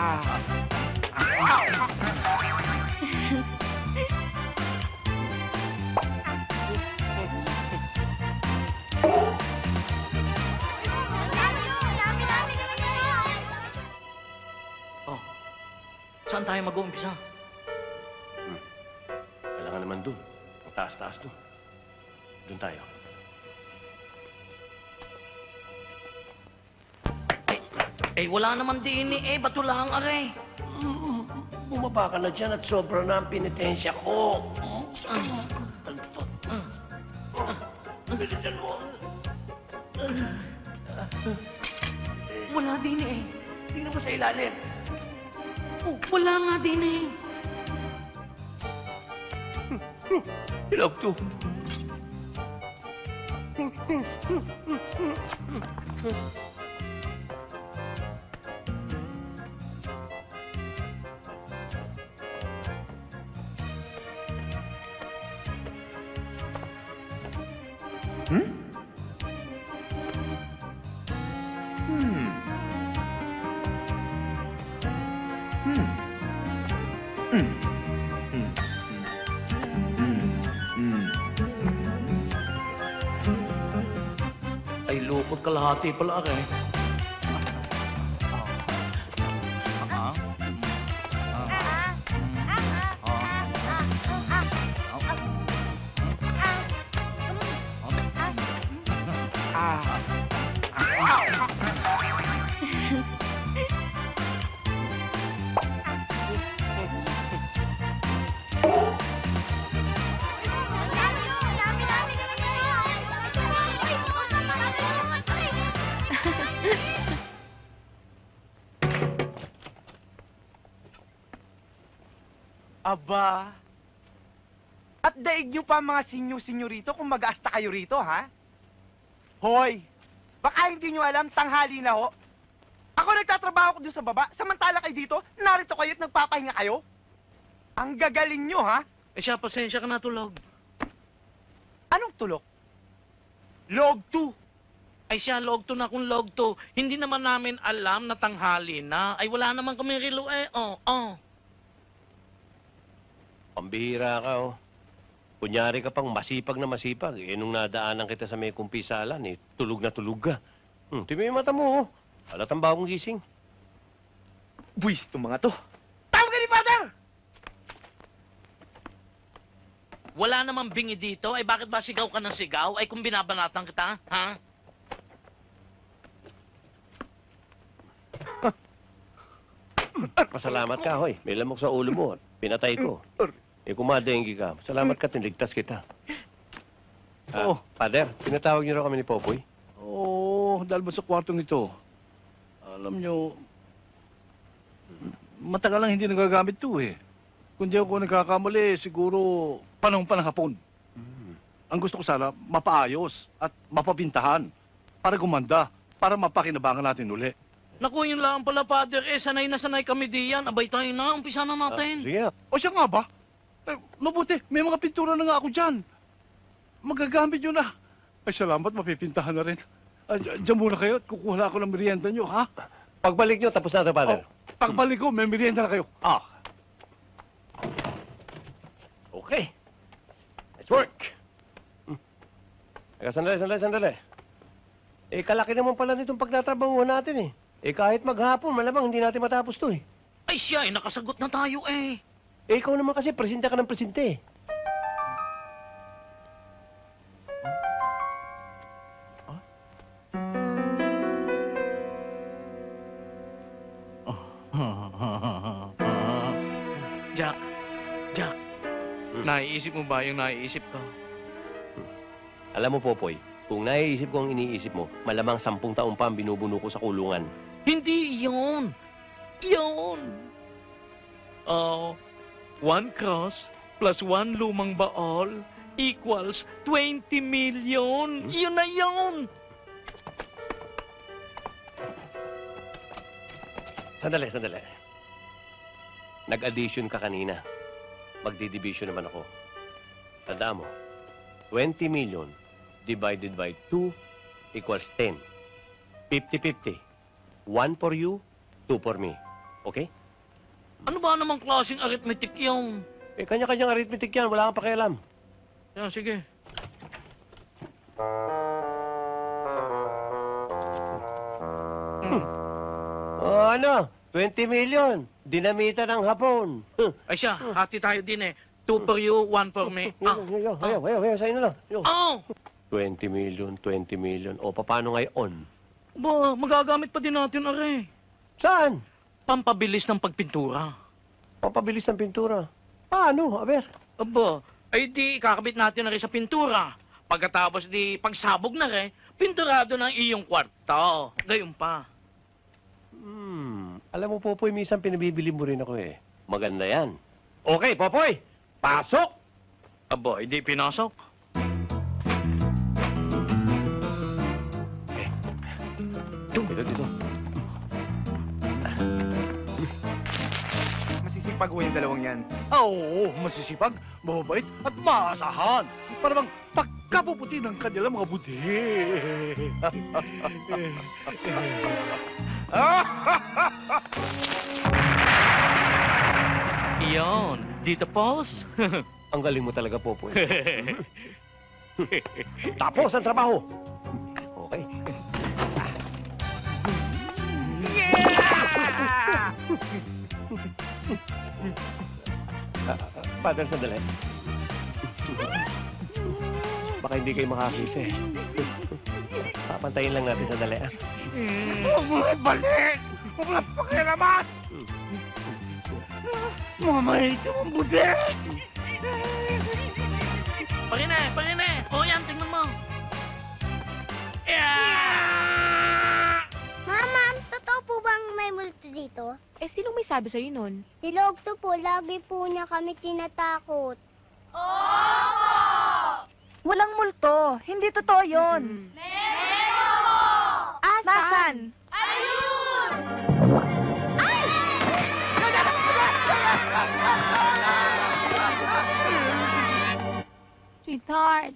Oh. Saan tayo mag-uumpisa? Kailangan naman dun. Ang taas-taas dun. Dun tayo. Eh, wala naman din eh. Bato lang, aray. Mm, Bumaba ka na dyan at sobra na ang pinitensya ko. Bilisan mo. Wala din eh. Tingnan mo sa ilalim. Oh, wala nga din eh. Ilog to. Ay, lukot kalahati pala, aray. Aba. At daig nyo pa mga sinyo-sinyo rito kung mag-aasta kayo rito, ha? Hoy! Baka hindi nyo alam, tanghali na ho. Ako nagtatrabaho ko doon sa baba, samantala kayo dito, narito kayo at nagpapahinga kayo. Ang gagaling nyo, ha? Eh siya, pasensya ka na tulog. Anong tulok? Log 2. Ay siya, log to na kung log to. Hindi naman namin alam na tanghali na. Ay wala naman kami rilo eh. Oh, oh. Pambihira ka, oh. Kunyari ka pang masipag na masipag. Eh, nung nadaanan kita sa may kumpisalan, eh, tulog na tulog ka. Hmm, timi yung mata mo, oh. Halatang bagong gising. Buwis itong mga to. Tama ka ni Father! Wala namang bingi dito. Ay bakit ba sigaw ka ng sigaw? Ay kung binabanatan kita, ha? Pasalamat ka, hoy. May lamok sa ulo mo. at Pinatay ko. Eh, kumadenggi ka. Salamat ka, tinligtas kita. Ah, Oo. Father, pinatawag niyo raw kami ni Popoy. Oo, dahil ba sa kwartong ito? Alam nyo, matagal lang hindi nagagamit to eh. Kung di ako nagkakamali, siguro panahon pa ng hapon. Ang gusto ko sana, mapaayos at mapabintahan para gumanda, para mapakinabangan natin uli. Naku, yun lang pala, Father. Eh, sanay na sanay kami diyan. Abay tayo na. Umpisa na Ah, natin. sige nga. O siya nga ba? Eh, mabuti, may mga pintura na nga ako dyan. Magagamit nyo na. Ay, salamat, mapipintahan na rin. Ah, d- Diyan muna kayo at kukuha na ako ng merienda nyo, ha? Pagbalik niyo, tapos na ito, Father. Oh, pagbalik ko, may merienda na kayo. Ah. Okay. Nice work. Hmm. Teka, sandali, sandali, sandali. Eh, kalaki naman pala nitong pagtatrabahuhan natin eh. Eh, kahit maghapon, malamang hindi natin matapos to eh. Ay siya, eh, nakasagot na tayo eh. Eh, ikaw naman kasi, presente ka ng presente eh. Jack, Jack. Hmm. Naiisip mo ba yung naiisip ko? Alam mo, Popoy, kung naiisip ko ang iniisip mo, malamang sampung taon pa ang binubuno ko sa kulungan. Hindi yun. Yun. Oh, one cross plus one lumang baol equals 20 million. Yun na yun. Sandali, sandali. Nag-addition ka kanina. Magdi-division naman ako. Tandaan mo, 20 million divided by 2 equals 10. 50-50. 1 for you, 2 for me. Okay? Ano ba namang klaseng arithmetic yung... Eh, kanya-kanyang arithmetic yan. Wala kang pakialam. Yan, sige. O ano? 20 million. Dinamita ng hapon. Huh. Ay siya, hati tayo din eh. Two for you, one for me. Ah. Ayaw, ayaw, ayaw, ayaw, sa'yo na lang. Ayaw. Oh! 20 million, 20 million. O, paano ngayon? Ba, magagamit pa din natin, are. Saan? Pampabilis ng pagpintura. Papabilis ng pintura. Paano? Aber? Aba, ay di kakabit natin na rin sa pintura. Pagkatapos di pagsabog na rin, pinturado ng iyong kwarto. Gayon pa. Hmm. Alam mo, Popoy, minsan pinabibili mo rin ako eh. Maganda yan. Okay, Popoy! Pasok! Aba, hindi pinasok. Ho yung dalawang yan. Ah, Oo, masisipag, mababait, at maasahan. Para bang pagkapuputi ng kanilang mga budi. Iyon, dito pause. Ang galing mo talaga, Popoy. Tapos ang trabaho. Okay. Ah, ah, Father, sandali. Baka hindi kayo makakita eh. Papantayin lang natin sandali. ah. Huwag mo ibalik! Huwag na pakialaman! Mga mahito ang budik! Parine, parine. Dito? Eh, sinong may sabi sa'yo nun? Si Logto po, lagi po niya kami tinatakot. Walang multo. Hindi totoo yon. Asan? Nasaan? Sweetheart,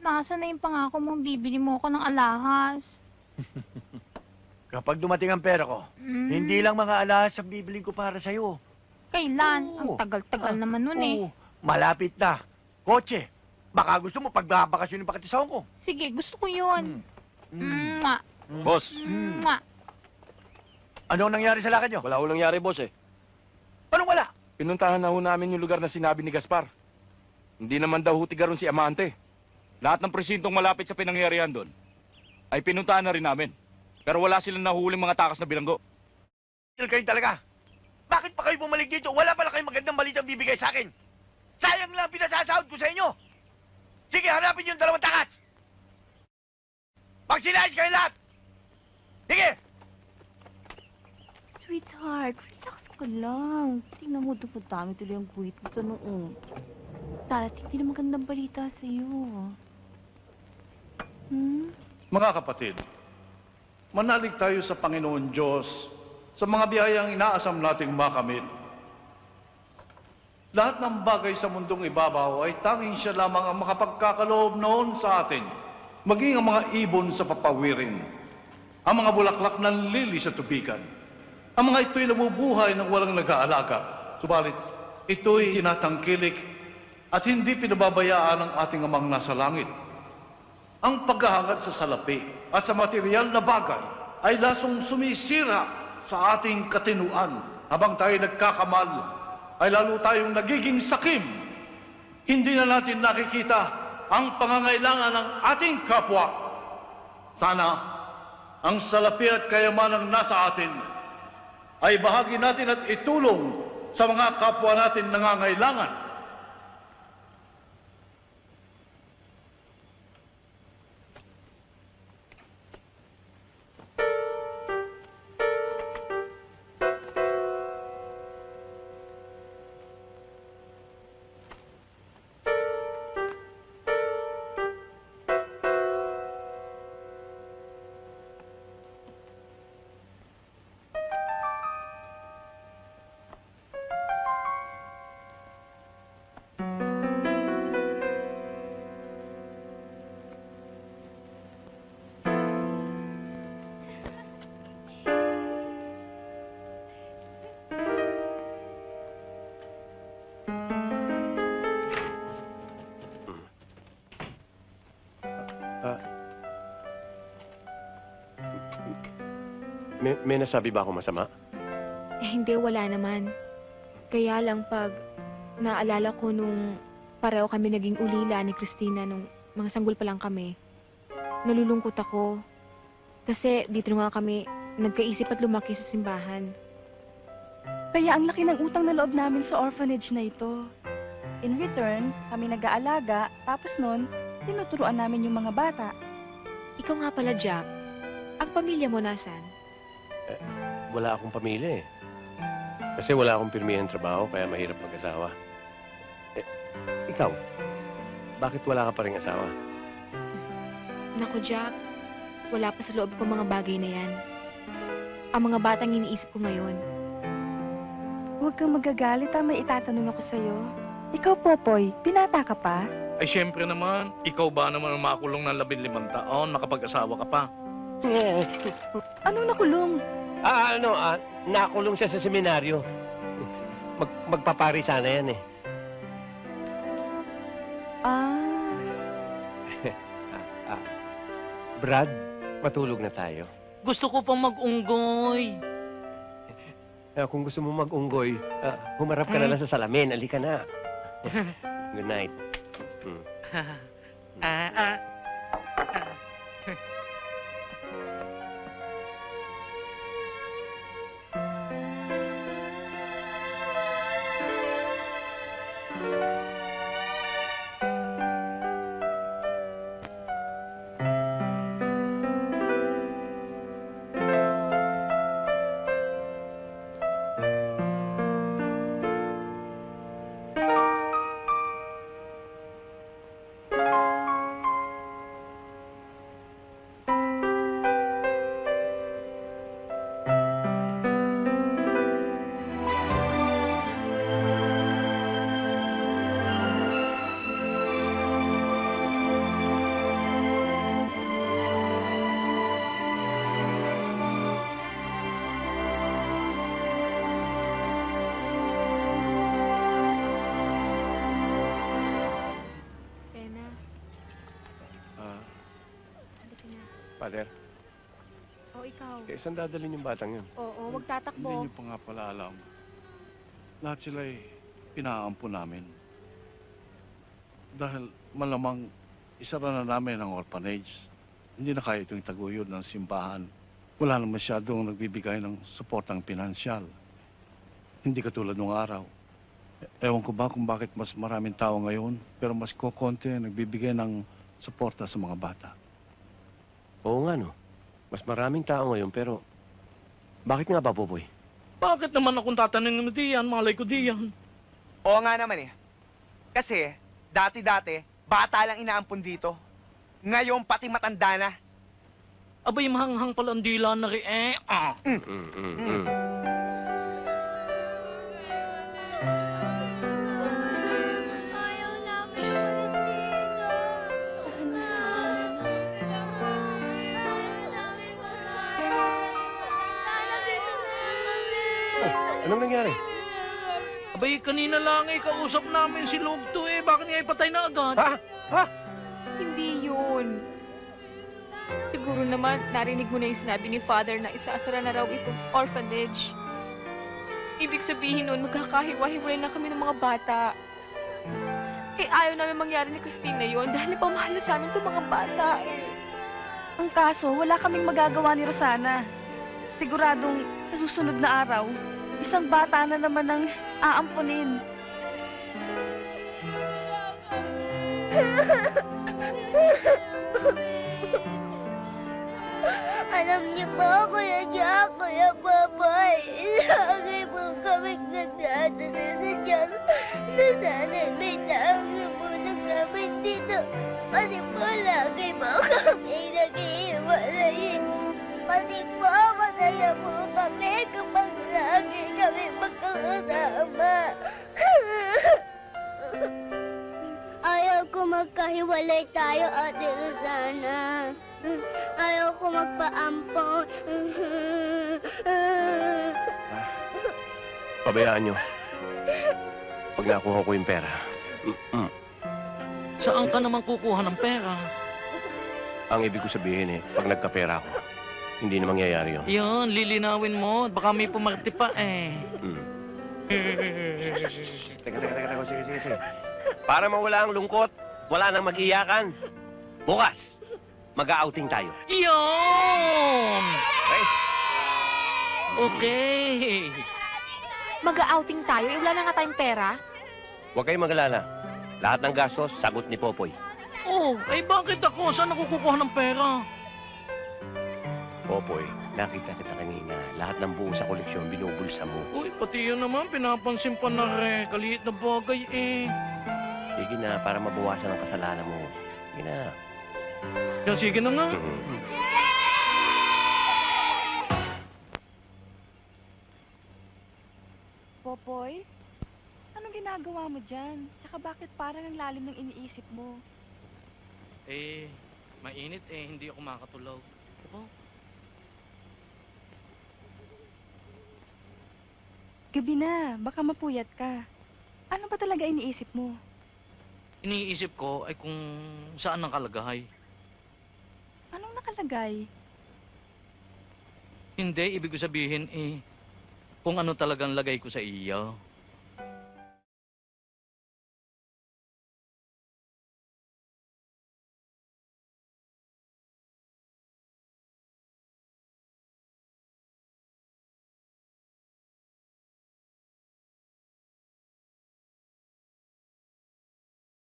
nasa na yung pangako mong bibili mo ako ng alahas? Kapag dumating ang pera ko, Mm, hindi lang mga alahas ang bibiling ko para sa'yo. Kailan? Ang Oo. tagal-tagal naman nun eh. Oo, malapit na. Kotse. Baka gusto mo pagbabakasyon pa kita sa Hong Kong. Sige, gusto ko yun. Mm. Mwah, Boss, Mm. mwah. Ano ang nangyari sa lakad nyo? wala ho nangyari, boss eh. Anong wala? Pinuntahan na ho namin yung lugar na sinabi ni Gaspar. Hindi naman daw ho tigaron si Amante. Lahat ng presintong malapit sa pinangyarihan doon ay pinuntahan na rin namin. Pero wala silang nahuling mga takas na bilanggo. Tigil kayo talaga. Bakit pa kayo bumalik dito? Wala pala kayong magandang balitang bibigay sa akin. Sayang lang pinasasahod ko sa inyo. Sige, hanapin yung dalawang takas. Magsilayas kayo lahat. Sige! Sweetheart, relax ka lang. Tingnan mo, dumadami tuloy ang guhit mo sa noong. Darating din ang magandang balita sa iyo. Hmm? Mga kapatid, manalig tayo sa Panginoon Diyos sa mga biyayang inaasam nating makamit. Lahat ng bagay sa mundong ibabaw ay tanging siya lamang ang makapagkakaloob noon sa atin, maging ang mga ibon sa papawirin, ang mga bulaklak ng lili sa tubigan. Ang mga ito'y nabubuhay ng walang nag-aalaga, subalit ito'y tinatangkilik at hindi pinababayaan ng ating amang nasa langit. Ang paghahangad sa salapi at sa material na bagay ay lasong sumisira sa ating katinuan. Habang tayo nagkakamal, ay lalo tayong nagiging sakim. Hindi na natin nakikita ang pangangailangan ng ating kapwa. Sana ang salapi at kayamanang nasa atin ay bahagi natin at itulong sa mga kapwa natin nangangailangan. May, may nasabi ba ako masama? Eh, hindi, wala naman. Kaya lang pag naalala ko nung pareho kami naging ulila ni Christina nung mga sanggol pa lang kami, nalulungkot ako. Kasi dito nga kami nagkaisip at lumaki sa simbahan. Kaya ang laki ng utang na loob namin sa orphanage na ito. In return, kami nag-aalaga, tapos nun, tinuturuan namin yung mga bata. Ikaw nga pala, Jack. Ang pamilya mo nasan? Wala akong pamilya eh. Kasi wala akong pirmihang trabaho, kaya mahirap mag-asawa. Eh, ikaw, bakit wala ka pa rin asawa? Naku, Jack. Wala pa sa loob ko mga bagay na yan. Ang mga batang iniisip ko ngayon. Huwag kang magagalit ha, may itatanong ako sa'yo. Ikaw, Popoy, pinata ka pa? Ay, syempre naman, ikaw ba naman ang makulong ng labing limang taon, makapag-asawa ka pa? Anong nakulong? Ah, ano, ah, nakulong siya sa seminaryo. Mag, magpapari sana yan eh. Ah, Ah, Brad, matulog na tayo. Gusto ko pang mag-unggoy. Ah, kung gusto mo mag-unggoy, ah, humarap ka na lang sa salamin. Alika na. Good night. Ah, ah. Father, O, ikaw. eh, saan dadalhin yung batang yun? Oo, wag Hindi tatakbo. niyo pa nga pala alam. Lahat sila ay pinaampo namin. Dahil malamang isara na namin ang orphanage. Hindi na kaya itong taguyod ng simbahan. Wala na masyadong nagbibigay ng suportang pinansyal. Hindi katulad nung araw. E- Ewan ko ba kung bakit mas maraming tao ngayon, pero mas kokonti ang nagbibigay ng suporta sa mga bata. Oo nga, no. Mas maraming tao ngayon, pero... Bakit nga ba, Boboy? Bakit naman akong tatanungin mo diyan? Malay ko diyan. Oo nga naman eh. Kasi, dati-dati, bata lang inaampun dito. Ngayon, pati matanda na. Abay, mahanghang pala ang dila na rin eh. Ah. Mm, mm, mm. Ayaw Anong nangyari? Abay, kanina lang eh, kausap namin si Lugto eh. Bakit niya ipatay na agad? Ha? Hindi yun. Siguro naman, narinig mo na yung sinabi ni Father na isaasara na raw itong orphanage. Ibig sabihin nun, magkakahiwa-hiwalay na kami ng mga bata. Eh, ayaw namin mangyari ni Christina yon dahil pamahal na sa amin itong mga bata eh. ang kaso, wala kaming magagawa ni Rosana. Siguradong sa susunod na araw, isang bata na naman ang aampunin. Alam niyo ba, Kuya Jack, Kuya Papay, lagi po kami nagdadala sa Diyos na sana may sumunod kami dito. Pati po lagi po kami nag-iiwalay. Pati po masaya po kami magkahiwalay tayo, Ate Rosana. Ayaw ko magpaampon. Pabayaan nyo. Pag nakuha ko yung pera. Mm, mm. Saan ka naman kukuha ng pera? Ang ibig ko sabihin eh, pag nagkapera ako, Hindi na mangyayari yun. Yun, lilinawin mo. Baka may pumarti pa eh. Hmm. Teka, teka, teka, teka. Sige, sige, sige. Para mawala ang lungkot, wala nang mag-iyakan. Bukas, mag-outing tayo. Yun! Okay? Okay. Mag-outing tayo? Eh, wala na nga tayong pera. Huwag kayong mag-alala. Lahat ng gastos, sagot ni Popoy. Oh, eh bakit ako? Saan ako kukuha ng pera? Popoy, nakita kita kanina. Lahat ng buo sa koleksyon, binubulsa mo. Uy, pati yun naman, pinapansin pa na re. Kaliit na bagay eh. Sige na, para mabawasan ang kasalanan mo. Sige na. Yan, sige na nga. Popoy, anong ginagawa mo dyan? Tsaka bakit parang ang lalim ng iniisip mo? Eh, mainit eh, hindi ako makatulog. Oh, Gabi na, baka mapuyat ka. Ano ba talaga iniisip mo? Iniisip ko ay kung saan ang kalagahay. Anong nakalagay? Hindi, ibig ko sabihin eh, kung ano talagang lagay ko sa iyo.